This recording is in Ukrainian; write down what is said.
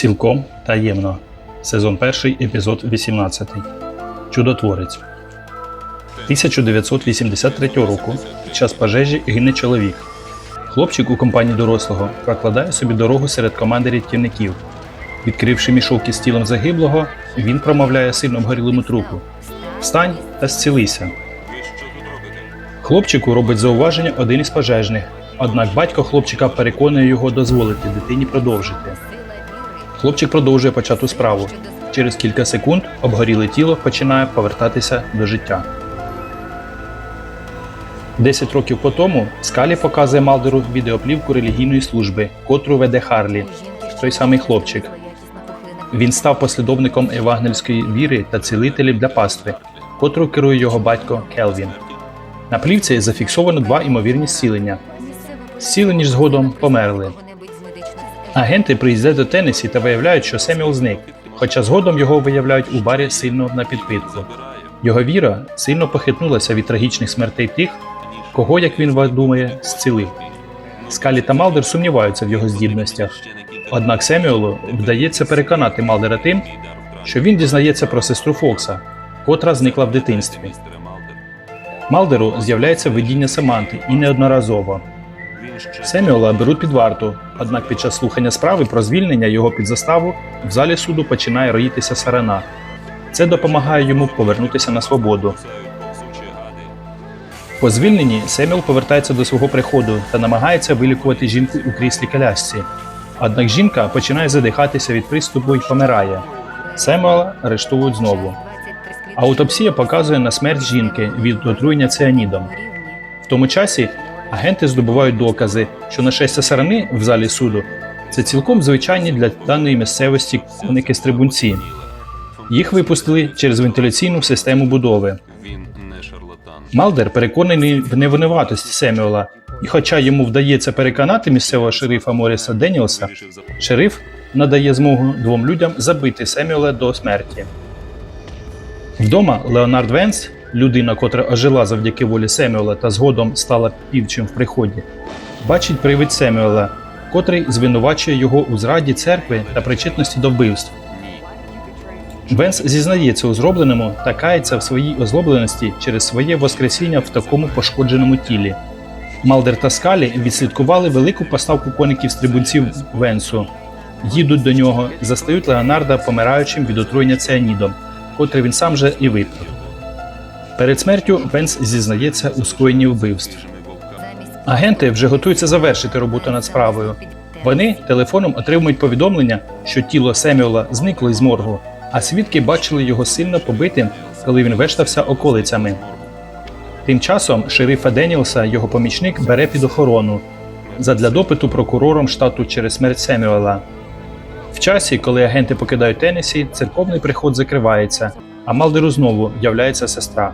Цілком таємно. Сезон 1, епізод 18. Чудотворець. 1983 року під час пожежі гине чоловік. Хлопчик у компанії дорослого прокладає собі дорогу серед команди рятівників. Відкривши мішок із тілом загиблого, він промовляє сильно обгорілому трупу: Встань та зцілися. Хлопчику робить зауваження один із пожежних, однак батько хлопчика переконує його дозволити дитині продовжити. Хлопчик продовжує почату справу. Через кілька секунд обгоріле тіло починає повертатися до життя. Десять років по тому Скалі показує Малдеру відеоплівку релігійної служби, котру веде Харлі, той самий хлопчик. Він став послідовником евангельської віри та цілителем для пастви, котру керує його батько Келвін. На плівці зафіксовано два імовірні зцілення. Зцілені ж згодом померли. Агенти приїздять до Теннесі та виявляють, що Семюел зник, хоча згодом його виявляють у барі сильно на підпитку. Його віра сильно похитнулася від трагічних смертей тих, кого, як він думає, зцілив. Скалі та Малдер сумніваються в його здібностях. Однак Семюелу вдається переконати Малдера тим, що він дізнається про сестру Фокса, котра зникла в дитинстві. Малдеру з'являється видіння Саманти і неодноразово. Семюела беруть під варту, однак під час слухання справи про звільнення його під заставу в залі суду починає роїтися сарана. Це допомагає йому повернутися на свободу. По звільненні Семюел повертається до свого приходу та намагається вилікувати жінку у кріслі колясці. Однак жінка починає задихатися від приступу і помирає. Семюела арештовують знову. Аутопсія показує на смерть жінки від отруєння ціанідом. В тому часі агенти здобувають докази, що нашестя сарани в залі суду це цілком звичайні для даної місцевості коники-стрибунці. Їх випустили через вентиляційну систему будови. Малдер переконаний в невинуватості Семюела, і хоча йому вдається переконати місцевого шерифа Моріса Деніелса, шериф надає змогу двом людям забити Семюела до смерті. Вдома Леонард Венс, людина, котра ожила завдяки волі Семюела та згодом стала півчим в приході, бачить привид Семюела, котрий звинувачує його у зраді церкви та причетності до вбивств. Венс зізнається у зробленому та кається в своїй озлобленості через своє воскресіння в такому пошкодженому тілі. Малдер та Скалі відслідкували велику поставку коників стрибунців Венсу. Їдуть до нього, застають Леонарда помираючим від отруєння ціанідом, котрий він сам же і випив. Перед смертю Венс зізнається у скоєнні вбивств. Агенти вже готуються завершити роботу над справою. Вони телефоном отримують повідомлення, що тіло Семюела зникло із моргу, а свідки бачили його сильно побитим, коли він вештався околицями. Тим часом шерифа Деніелса його помічник бере під охорону задля допиту прокурором штату через смерть Семюела. В часі, коли агенти покидають Теннесі, церковний приход закривається, а Малдеру знову являється сестра.